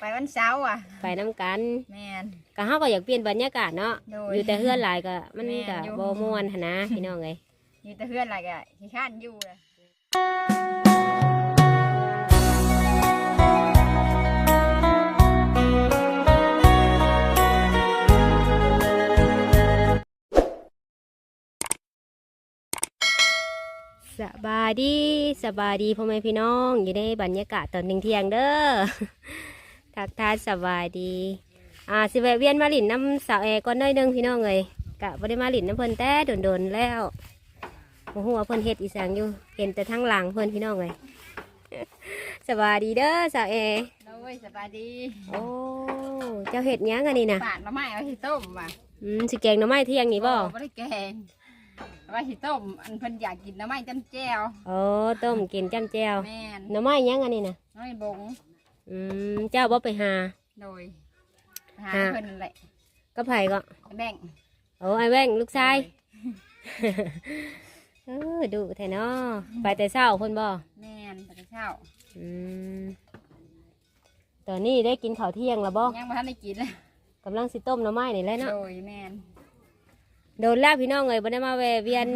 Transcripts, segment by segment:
ไปวันเสาร์อะ ไปน้กันแม่นก็เฮาก็อยากเปลี่ยนบรรยากาศเนาะโดอยู่แต่เฮือนหลายก็มันแม่นก็อยู่ บ่ม่วนหันนะพี่น้องเอ้ยอยู่แต่เพื่อนอะไรก็ขี้ข้านอยู่เลยสบายดีสบายดีพ่อแม่พี่น้องอยู่ในบรรยากาศตอนเที่ยงๆเด้อ ทักทายสบายดี อ่าสิแวะเวียนมาหลินน้ำสาวแอร์ก่อนหน้อยหนึงพี่น้องเลยกะบ่ได้มาหลินน้ำเพิ่นแต่โดนๆแล้วโอ้โหเพิ่นเฮ็ดอีสังอยู่ เห็นแต่ทั้งหลังเพิ่นพี่น้องเลย สบายดีเด้อสาวแอร์โอ้ยสบายดีโอ้เจ้าเห็ดหยังอันนี้นะปาดมาไม่เอาที่ต้มว่ะอืมสิแกงหน่อไม้เที่ยงนี่บ่ไม่ได้แกงเอาว่าที่ต้มอันเพิ่นอยากกินน้ำไม้จ้ำแจ่วโอ้ต้มกินจ้ำแจ่วแม่นหน่อไม้หยังอันนี้นะน้อยบง อืมเจ้าบ่ไปหา โดยหาหาเพิ่นนั่นแหละก็ไผก็แบ่งโอ้ไอ้แว่งลูกชายเออดุแท้เนาะไปแต่เช้าเพิ่นบ่แม่นตอนเช้าอืมตอนนี้ได้กินข้าวเที่ยงแล้วบ่ยังบ่ทันได้กินเลยกำลังสิต้มหน่อไม้นี่แหละเนาะ โดยแม่นโดนแล้วพี่น้องเอ้ยบ่ได้มาแวะเวียน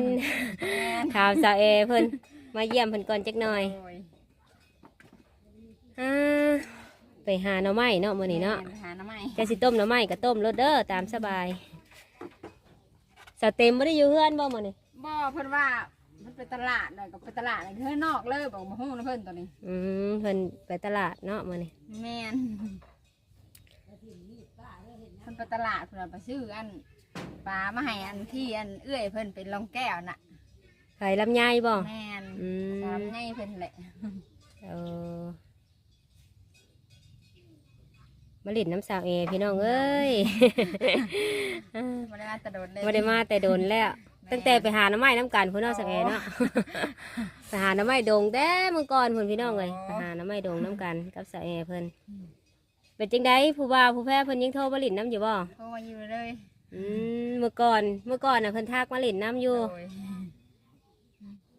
แม่นถามสาวเอเพิ่นมาเยี่ยมเพิ่นก่อนจักหน่อยโดยอ่า ไปหาหน่อไม้เนาะมื้อนี้เนาะแม่หาน้ำไม้จะสิต้มหน่อไม้ก็ต้มรสเด้อตามสบายสาวเต็มบ่ได้อยู่เฮือนบ่มื้อนี้บ่เพิ่นว่ามันไปตลาดหน่อยก็ไปตลาดข้างนอกเลยบอกมาฮู้นะเพิ่นตัวนี้อืมเพิ่นไปตลาดเนาะมื้อนี้แม่นเพิ่นไปตลาดเพิ่นเอาไปซื้ออันปลามาให้อันที่อันเอื้อยเพิ่นเป็นรองแก้วน่ะไผลำไยบ่แม่นอืม ตามให้เพิ่นแหละ เออ มาเลินน้ำสาวเอพี่น้องเอ้ยบ่ได้มาแตะโดนเลยบ่ได้มาแต่โดนแล้ว ตั้งแต่ไปหาหน้ำไม้น้ำกันพุ่นเนาะสาวเอเนาะไปหาหน้ำไม้ดงแต่เมื่อก่อนพุ่นพี่น้องเลยไปหาหน้ำไม้ดงน้ำกันกับสาวเอเพิ่นเป็นจังไดผู้บ่าวผู้แพ้เพิ่นยังโทรมาเลินน้ำอยู่บ่โทรมาอยู่เลยอืมเมื่อก่อนเมื่อก่อนน่ะเพิ่นทักมาเลินน้ำอยู่โดย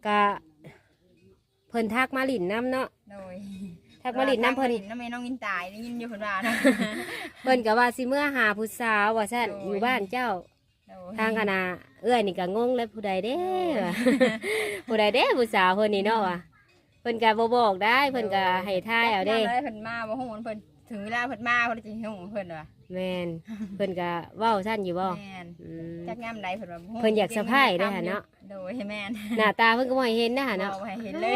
กะเพิ่นทักมาเลินน้ำเนาะโดย ทักมาเลินน้ำเพิ่นลินน้ำแม่น้องยินตายได้ยินอยู่เพิ่นว่านะเพิ่นก็ว่าสิเมื่อหาผู้สาวว่าซั่นโอ้ยอยู่บ้านเจ้าโดย ทางคณะเอื้อยนี่ก็งงเลยผู้ใดเด้วะ ผู้ใดเด้ผู้สาวเพิ่นนี่เนาะวะเพิ่นก็บ่บอกได้เพิ่นก็ให้ทายเอาเด้จักยมใเพิ่นมาบ่ฮู้เพิ่น ถึงเวลาเพิ่นมาเพิ่นจะฮู้เพิ่นว่าแม่นเพิ่นก็เว้าซั่นอยู่บ่แม่นอืม จักยามใดเพิ่นว่าบ่ฮู้เพิ่นอยากสะพายเด้อหั่นเนาะ โดยแม่นหน้าตาเพิ่นก็บ่ให้เห็นนะหั่นเนาะบ่ให้เห็นเลย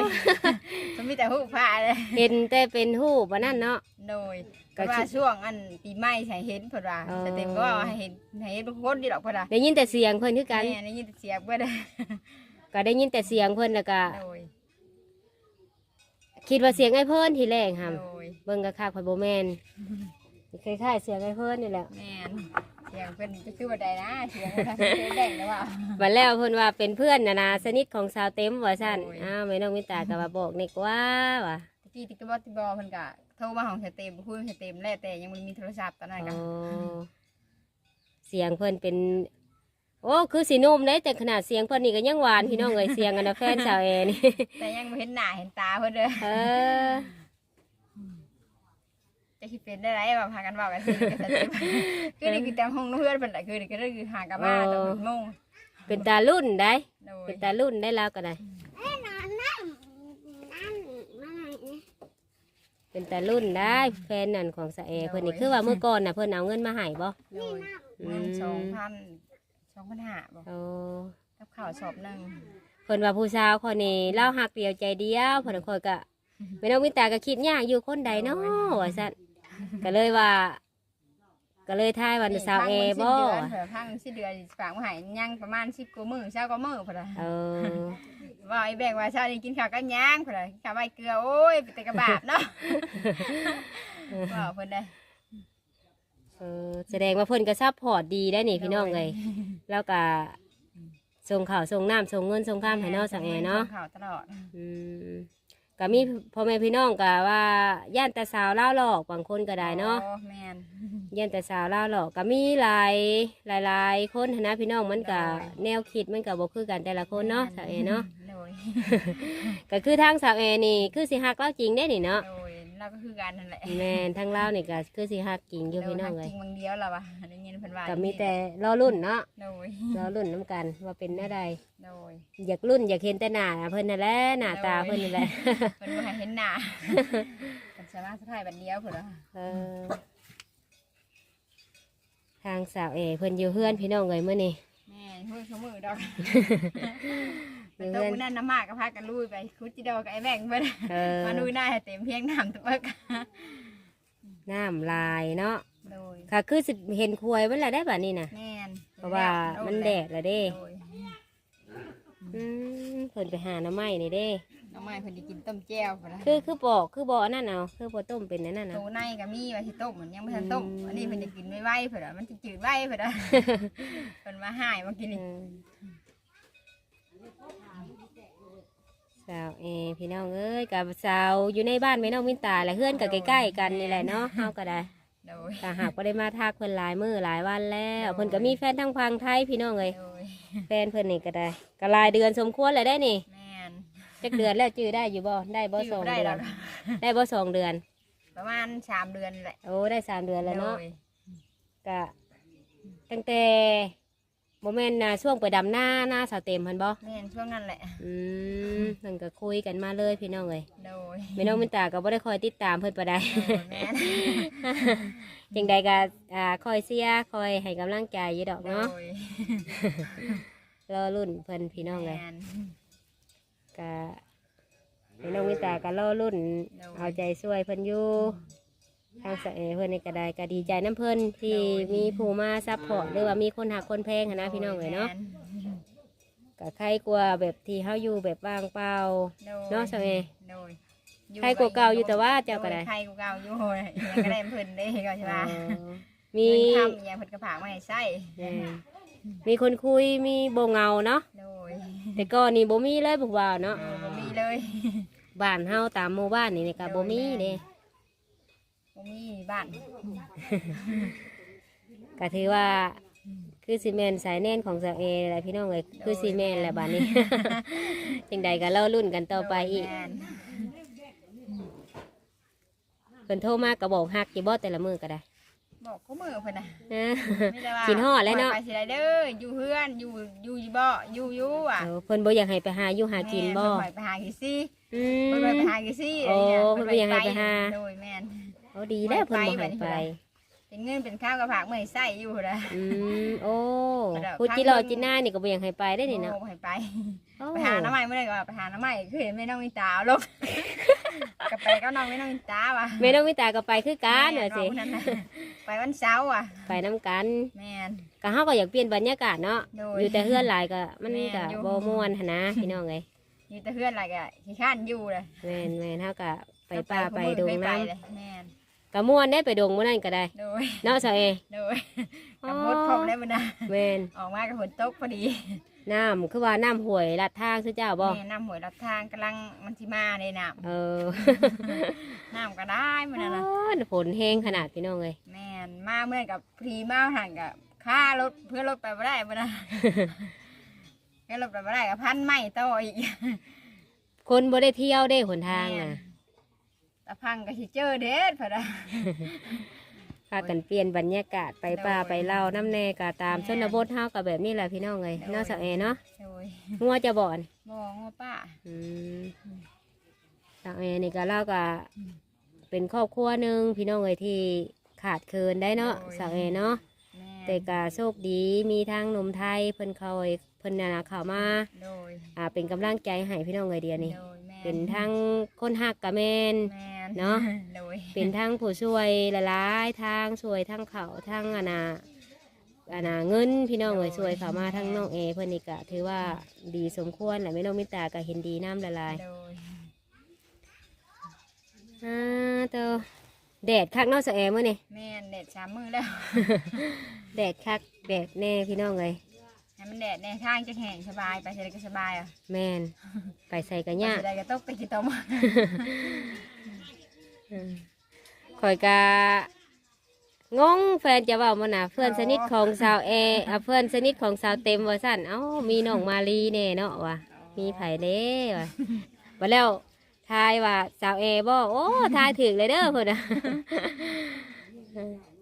มันมีแต่ฮู้ผ้าเลยเห็นแต่เป็นรูปว่านั่นเนาะ โดยก็ก็ว่าคิดช่วงอันปีใหม่ให้เห็นเพิ่นว่าอ๋อ สเต็มก็ว่าให้เห็นให้เห็นทุกคนดีดอกเพิ่นว่าได้ยินแต่เสียงเพิ่นคือกันแม่ได้ยินแต่เสียงเพิ่นก็ได้ยินแต่เสียงเพิ่นแล้วก็โดย คิดว่าเสียงไอ้เพิ่นทีแรกหั่นโดยเบิ่งก็คักข่อยบ่แม่นคล้ายๆเสียงไอ้เพิ่นนี่แหละแม่นเสียงเพิ่นจะคือว่าใดนะเสียงเพิ่นเคยแดงแล้วว่า บัดแล้วเพิ่นว่าเป็นเพื่อนนะนะสนิทของสาวเต็มว่าซั่นโอ้ย อ้าวแม่น้องมิตาก็ว่าบอกนี่กว่าว่ะตะกี้ติกบอติบอเพิ่นก็โทรมาของสเต็มคุยกับสเต็มแล้วแต่ยังบ่มีโทรศัพท์ตอนนั้นโอ้ก็เสียงเพิ่นเป็น โอ้คือสีนุ่มได้แต่ขนาดเสียงเพิ่นนี่ก็ยังหวานพี่น้องเอ้ยเสียงอันนะแฟนสาวแอนี่ แต่ยังบ่เห็นหน้าเห็นตาเพิ่นเด้อเออ จะคิดเป็นได้ไรแบบพากันเว้ากันสิกับสเต็มคือนี่คือแต่ห้องเพื่อนเพิ่นแหละคือนี่ก็คือหากันมาตอนโมงเป็นตารุ่นได้ โดยเป็นตารุ่นได้แล้วก็ได้ เป็นตารุ่นได้แฟนนั่นของสาวแอเพิ่นนี่คือว่าเมื่อก่อนน่ะเพิ่นเอาเงินมาให้บ่โดยเงินสองพัน สองพันห้าบอกโอ้กับข้าวสอบหนึ่งเพิ่นว่าผู้สาวคนนี้เล่าหักเดียวใจเดียวเพิ่นคอยก็แม่น้องมิตาก็คิดยากอยู่คนใดเนาะว่าซั่นก็เลยว่า ก็เลยทายว่าสาวเอบ่เผื่อพังสิเดือนฝากมาให้ยังประมาณสิบกว่ามื้อเช้ากว่ามื้อพอละเออว่าไอ้แบกว่าเช้านี้กินข้าวกันย่างพอละข้าวใบเกลือโอ้ยแต่กระบาดเนาะว่าเพิ่นได้ เออแสดงว่าเพิ่นก็ซัพพอร์ตดีได้นี่พี่น้องเลยแล้วก็ส่งข่าวส่งน้ำส่งเงินส่งข้ามให้เนาะสาวเอเนาะข่าวตลอดอืมก็มีพ่อแม่พี่น้องก็ว่าย่านแต่สาวเล่าวหลอกบางคนก็ได้เนาะโอ้แม่นย่านแต่สาวเล่าวหลอกก็มีหลายหลายหลายคนหั้นนะพี่น้องมันก็แนวคิดมันก็บ่คือกันแต่ละคนเนาะสาวเอเนาะโดยก็คือทางสาวเอนี่คือสิฮักเล่าจริงได้นี่เนาะ โดย เราก็คือกันนั่นแหละแม่นทั้งเล่าวนี่ก็คือสิฮักกิ่งอยู่พี่น้องเลเลยจริงบางเดียวเราอะได้ยินเพิ่นว่าก็มีแต่รอรุ่นเนาะโดยรอรุ่นน้ำกันว่าเป็นอะไรโดยอยากรุ่นอยากเห็นแต่หน้าเพิ่นนั่นแหละหน้าตาเพิ่นนั่นแหละเพิ่นบ่ให้เห็นหน้าเพิ่นสามารถสุดท้ายบัดเดียวพุ่นว่าเออทางสาวเอเพิ่นอยู่เฮือนพี่น้องเลยเมื่อนี้แม่นพูดเขามือดอก เดี๋เพิ่ยนวตกเพื่อนมื้อนั้นน้ำมากก็พากันลุยไปคุดจิโดกับไอ้แบงค์เพิ่นเออ มาลุยหน้าให้เต็มเพียงน้ำตะเบิกน้ำลายเนาะโดยค่ะคือสิเห็นควายเวลาได้แบบนี้นะแม่นเพราะว่ามันแดดแล้วเด้โดยอืมเพิ่นไปหาหน้ำไม้นี่เด้ น้องไม้เพิ่นสิกินต้มแจ่วพุ่นนะคือคือบอกคือบอกอันนั่นเอาคือบอกต้มเป็นอันนั่นเอา ตัวในก็มีไว้ที่ต้มมันยังบ่ทันต้มอืม อันนี้เพิ่นจะกินไวๆเพิ่นน่ะมันจะจืดไวเพิ่นน่ะ เพิ่นมาหายมากินอืนี่ม สาวเอพี่น้องเอ้ยกับสาวอยู่ในบ้านไม่น้องมินตาและเพื่อนกับใกล้ๆกันนี่แหละเนาะเฮาก็ได้โดยถ้าหากว่าได้มาทักเพิ่นหลายมือหลายวันแล้วเพิ่นก็มีแฟนทั้งพังไทยพี่น้องเลยโดยแฟนเพิ่นนี่ก็ได้ก็หลายเดือนสมควรเลยได้นี่แม่นจักเดือนแล้วจื้อได้อยู่บ่ได้บ่ที่สองได้เดือแล้นวได้บ่สองเดือน ประมาณสามเดือนแหละโอ้ได้สามเดือนแล้วเนาะโดยก็ตั้งแต่ โมเมนต์นะช่วงไปดำหน้าหน้าสาวเต็มพันบ่แม่นช่วงนั้นแหละ อืมนั่นก็คุยกันมาเลยพี่น้องเลยโดยแม่น้องมินตาก็บ่ได้คอยติดตามเพิ่นปานใด โดยแม่นจังใดก็อ่าคอยเสียคอยให้กำลังใจอยู่ดอกโดเนาะยรอรุ่นเพิ่นพี่น้องเลยแม่น ก็แม่น้องมินตาก็รอรุ่นโดยเอาใจช่วยเพิ่นอยู่ ทางสะเอเพิ่นนี่ก็ได้ก็ดีใจน้ำเพิ่นที่มีผู้มาซัพพอร์ตหรือว่ามีคนหักคนแพงหั้นนะพี่น้องเลยเนาะแม่ก็ใครกลัวแบบที่เฮาอยู่แบบว่างเปล่าโดยเนาะสะเอ โดยใครกว่าเก่าอยู่แต่ว่าเจ้าก็ได้ใครกว่าเก่าอยู่โหยยังก็ได้เพิ่นได้ก็ใช่ปะอ๋อมีเงินคำยังเพิ่นกระผากมาให้ใส่แม่นมีคนคุยมีโบเหงาเนาะโดยแต่ก่อนนี่บ่มีเลยพวกว่าเนาะ โดยบ่มีเลย บ้านเฮาตามหมู่บ้านนี่นี่ก็บ่มีเด้บ่ มีบ้านก็ถือว่าคือซีเมนสายแน่นของสาวเอแหละพี่น้องเอ้ยคือซีเมนแหละบ้านนี้ จังใดก็เล่ารุ่นกันต่อไปอีกโดยแม่นเพิ่นโทรมาก็บอกฮักอยู่บ่แต่ละมื้อก็ได้ บอกเขามือเพิ่นน่ะนะมีแต่ว่ากินฮอดแล้วเนาะไปสิได้เด้ออยู่เฮือนอยู่อยู่อยู่บ่อยู่อยู่อะเออเพิ่นบ่อยากให้ไปหาอยู่หากินบ่แม่เพิ่นปล่อยไปหากี่ซี่อืเพิ่นปล่อยมไปหากี่ซี่โอ้ะรเพิ่นบ่อยากให้ไปหาโดยแม่น เอาดีแล้วเพิ่นบ่ให้ไป เป็นเงินเป็นข้าวกระผากเมื่อยใส่อยู่นะ อืมโอ้เดี๋ยวพูดจิรอจิหน้านี่ก็บ่อยากให้ไปได้นี่เนาะโอ้บ่ให้ไปโอ้ไปหาน้ำใหม่เมื่อไหร่ก็ไปหาน้ำใหม่คือเห็นแม่น้องมินตาเอาลงกับไปก็น้องแม่น้องมินตาว่ะแม่น้องมิตาก็ไปคือกันว่าสิแม่น้องคนนั้นน่ะไปวันเสาร์อะ ไปน้ำกันแม่นก็เฮาก็อยากเปลี่ยนบรรยากาศเนาะโดอยู่แต่เฮือนหลายก็มันแม่นก็อยู่ บ่ม่วนหั่นนะพี่น้องเอ้ยอยู่แต่เพื่อนอะไรก็ขี้ข้านอยู่เลยแม่นแม่นเฮาก็ไปป่าไปดงเคยน้เลยแม่นำก็ม่วนได้ไปดงมื้อนั้นก็ได้โดยเนาะซะเอโดยกับมดพรมได้บ่นะแม่นออกมากับฝนตกพอดีน้ำคือว่าน้ำห้วยลัดทางซื่อเจ้าบ่แม่น้ำหวยลัดทางกำลังมันสิมาในน้เออำน้ำก็ได้มื้อนั้นนะโอ้ยฝนแห้งขนาดพี่น้องเอ้ยแม่นมาเมื่อกับพรีมาหันกับค่ารถเพื่อรถไปไม่ได้บ่นะแค่รถไปไม่ได้กับพันไม่ต่ออีกคนบ่ได้เที่ยวได้หนทางน่ะ แต่พังก็สิเจอเด็ดพะนะพากันเปลี่ยนบรรยากาศไปป่าโดย ไปเล่าน้ำแน่ก็ตามแม่ชนบทเฮาก็แบบนี้แหละพี่น้องเอ้ยโดยเนอกจากเอเนาะโดยงัวจะบ่อนมองว่าป้า อืมทางเอนี่ก็เล่าก็เป็นครอบครัวหนึ่งพี่น้องเอ้ยที่ขาดเคินได้เนาะสาวเอเนาะ แม่แต่ก็โชคดีมีทางหนุ่มไทยเพิ่นเขาเอ้ยเพิ่นน่ะเข้ามาโดยอ่าเป็นกำลังใจให้พี่น้องเอ้ยเดียวนี่โดยแม่เป็นทั้งคนหักกะแมนแม่ เนาะ โดยเป็นทั้งผู้ช่วยหลายๆทางช่วยทั้งเขาทั้งอานาอานาเงินพี่น้องเอ้ยช่วยเขามาทั้งน้องเอเพื่อนนี่กะถือว่าดีสมควรแหละไม่น้องมิตาก็เห็นดีน้ำละลายโดยอ่าเตอแดดคักเนอกสะแอมื่อนี่แม่นแดดสามมือแล้วแดดคักแดดแน่พี่น้องเลยให้มันแดดในทางจะแห้งสบายไปเสร็จก็สบายอะแมนไปใส่กันไปยากเสร็จก็ตกไปกี่ตมอืม ข่อยกะงงแฟนจะเว่ามันนะเพื่อนสนิทของสาวเออะเพื่อนสนิทของสาวเต็มว่าสั่นเอ้ามีน้องมาลีแน่เนาะวะมีไผ่เด้ว่ะว่าแล้วทายว่าสาวเอบ่โอ้ทายถึกเลยเด้อเพิ่นน่ะ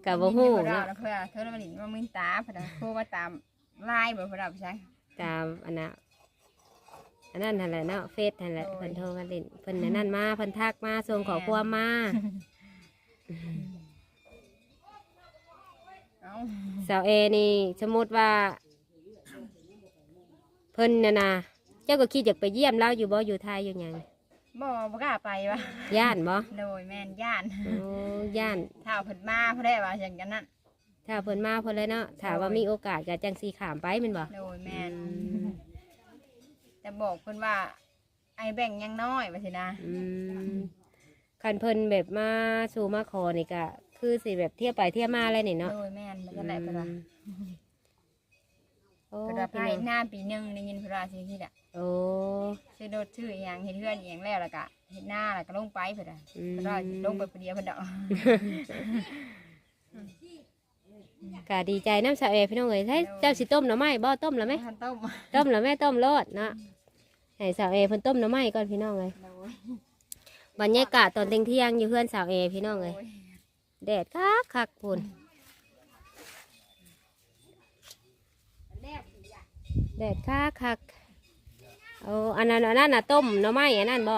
กับบ่ฮู้เนาะเนาะเพื่อเธอมาหลินมามึนตาเพิ่นน่ะโทรมาตามไลน์บ่เพิ่นเอาไปใช้ตามอันน่ะ อันนั้นนั่นแหละเนาะเฟซนั่นแหละโอ้ย เพิ่นโทรมาเล่นเพิ่นนั่นนั่นมาเพิ่นทักมาส่งขอความมาเอ้าสาวเอนี่สมมติว่า เพิ่นน่ะนะเจ้าก็คิดอยากไปเยี่ยมเราอยู่บ่อยู่ไทยอยู่หยังบ่บ่กล้าไปวะย่านบ่โดยแม่นย่านโอ้ย่าน ถ้าเอาเพิ่นมาเพิ่นได้ว่าจังกันนั่นถ้าเพิ่นมาเพิ่นเลยเนาะถ้าว่ามีโอกาสก็จังสีขามไปแม่นบ่โดยแม่น แต่บอกเพิ่นว่า ไอ้แบ่งยังน้อยว่าสินะอืมคันเพิ่นแบบมาสู่มาขอนี่ก็คือสิแบบเที่ยวไปเที่ยวมาอะไรนี่เนาะโดยแม่นมันจะได้เพิ่นว่าโอ้เพิ่นว่าพี่ภายน้องหน้าปีหนึงได้ยินเพิ่นว่าสิที่ละโอ้ซื้อรถซื้ออีหยังเฮ็ดเฮือนอีหยังแล้วแล้วก็เฮ็ดหน้าแล้วก็ลงไปเพิ่นน่ะอืมเพิ่นว่าลงไปผู้เดียวเพิ่นดอก ก็ดีใจน้ำสาวเอพี่น้องเอ้ยใช่เจ้าสิต้มหน่อไม้บ่ต้มแล้วไหม ทันต้ม ต้มแล้วแม่ต้มโลดเนาะ ให้สาวเอเพิ่นต้มหน้ำไม้ก่อนพี่น้องเลยโดยบรรยากาศตอนเที่ยงๆอยู่เพื่อนสาวเอพี่น้องเลยโดยแดดคักคักปุ่นแดดคักคักเอาอันนั้นอันนั้นน่ะต้มหน้ำไม้อันนั้นบ่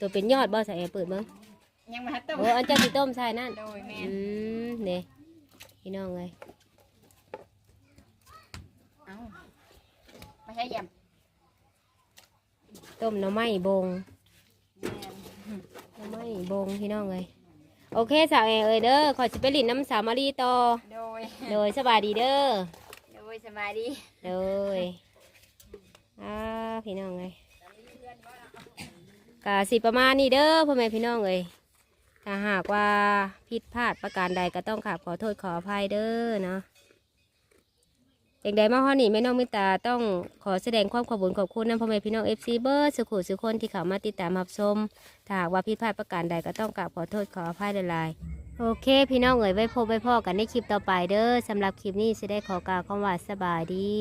ตัวเป็นยอดบ่สาวเอเปิดเบิ่งยังมาทันต้มโอ้อันเจ้าสิต้มใช่นั่นโดยแม่อืนมเนี่ยพี่น้องเลยเอ้าไม่ใช่ยำ ต้มหน้ำไม้บงแม่นหน้ำไม้บงพี่น้องเลยโอเคสาวเอเอ้ยเด้อขอสิไปหลินน้ำสาวมารีต่อโดย โดยสบายดีเด้อโดยสบายดีโดยอ่าพี่น้องเลยกะสิประมาณนี้เด้อพ่อแม่พี่น้องเลยถ้าหากว่าผิดพลาดประการใดก็ต้องขอขอโทษขออภัยเด้อเนาะ เด็กใดมาฮอดนี่แม่น้องมิตาต้องขอแสดงความขอบคุญขอบคุณนะพ่อแม่พี่น้องเอฟซีเบอร์สุขุสุคนที่เข้ามาติดตามรับชมถ้าหากว่าผิดพลาดประการใดก็ต้องกราบขอโทษขออภัยหลายๆโอเค พี่น้องเอ๋ยไว้พบไว้พ่อกันในคลิปต่อไปเด้อสำหรับคลิปนี้จะได้ขอกล่าวคำว่าสบายดี